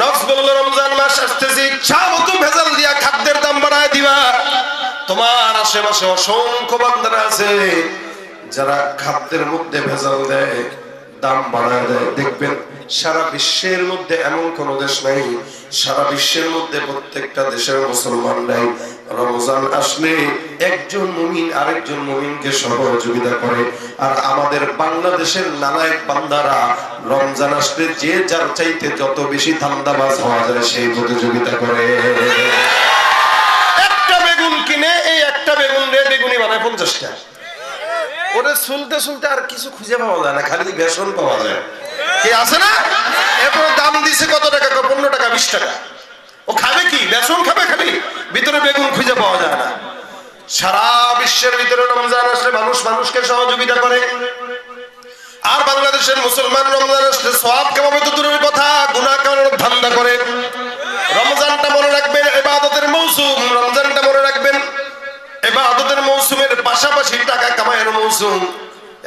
নফস বলল রমজান মাস আসতেছে ইচ্ছা মতো ভেজাল দিয়া খাদ্যের দাম বাড়ায় দিবা। তোমার আশেপাশে অসংখ্য বান্দারা আছে, যারা খাদ্যের মধ্যে ভেজাল দেয়, দাম বাড়ায় দেয়। দেখবেন, সারা বিশ্বের মধ্যে এমন কোন দেশ নাই, সারা বিশ্বের মধ্যে প্রত্যেকটা দেশের মুসলমানরাই রমজান আসলে একজন মুমিন আরেকজন মুমিনকে সহযোগিতা করে। আর আমাদের বাংলাদেশের নালায়ক বান্দারা রমজান আসলে যে যার চাইতে যত বেশি ধান্দাবাজ হওয়া যায় সেই প্রতিযোগিতা করে। একটা বেগুন কিনে, এই একটা বেগুন রে বেগুনি বানায় পঞ্চাশটা। ওরে শুনতে শুনতে আর কিছু খুঁজে পাওয়া যায় না, খালি বেসন পাওয়া যায়। কি আছে না? এরপর দাম দিছে কত টাকা? পনেরো টাকা, বিশ টাকা। ও খাবে কি? বেসন খাবে খালি? ভিতরে বেগুন খুঁজে পাওয়া যায় না সারা বিশ্বের ভিতরে রমজান আসলে মানুষ মানুষকে সহযোগিতা করে। আর বাংলাদেশের মুসলমান রমজান আসলে সব কেমন তো দূরের কথা গুণা কারণ ধান্দা করে। রমজানটা মনে রাখবেন এবাদতের মৌসুম, রমজানটা মনে রাখবেন এবাদতের মৌসুমের পাশাপাশি টাকা কামায়ের মৌসুম।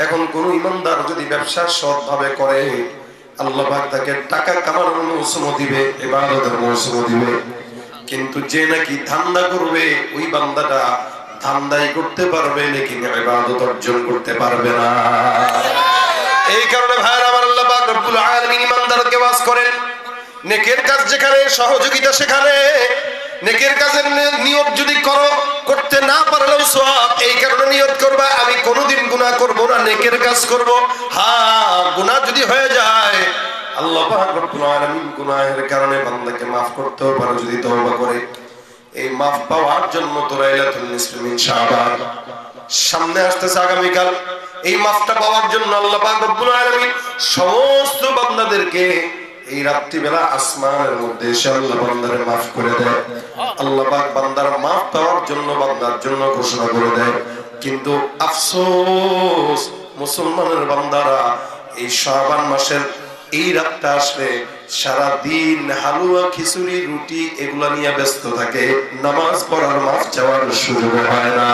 এখন কোন ইমানদার যদি ব্যবসা সৎভাবে করে, আল্লাহ তাকে টাকা কামানোর মৌসুমও দিবে, এবাদতের মৌসুমও দিবে। কিন্তু যে নাকি ধান্দা করবে, ওই বান্দাটা ধান্দাই করতে পারবে, লেকিন ইবাদত অর্জন করতে পারবে না। এই কারণে ভাইয়ের আমার আল্লাহ পাক রব্বুল আলামিন ইমানদারকে বাস করেন, নেকের কাজ যেখানে, সহযোগিতা সেখানে, নেকের কাজের নিয়ত যদি করো, করতে না পারলেও সওয়াব, এই কারণে নিয়ত করবা, আমি কোনোদিন গুনাহ করব না, নেকের কাজ করব। হ্যাঁ গুনাহ যদি হয়ে যায়, আল্লাহ পাক রব্বুল আলামিন গুনাহের কারণে বান্দাকে maaf করতেও পারে, যদি তওবা করে। এই মাফ পাওয়ার জন্য তো লাইলাতুল শাবান। সামনে আসতেছে আগামীকাল। এই মাফটা পাওয়ার জন্য আল্লাহ পাক রব্বুল আলামিন সমস্ত বান্দাদেরকে এই রাত্রিবেলা আসমানের মধ্যে এসে আল্লাহ বান্দারে মাফ করে দেয়। আল্লাহ পাক বান্দার মাফ পাওয়ার জন্য বান্দার জন্য ঘোষণা করে দেয়। কিন্তু আফসোস, মুসলমানের বান্দারা এই শাবান মাসের এই রাতটা আসলে সারা দিন হালুয়া, খিচুড়ি, রুটি এগুলা নিয়ে ব্যস্ত থাকে। নামাজ পড়ার মাফ চাওয়ার সুযোগ হয় না।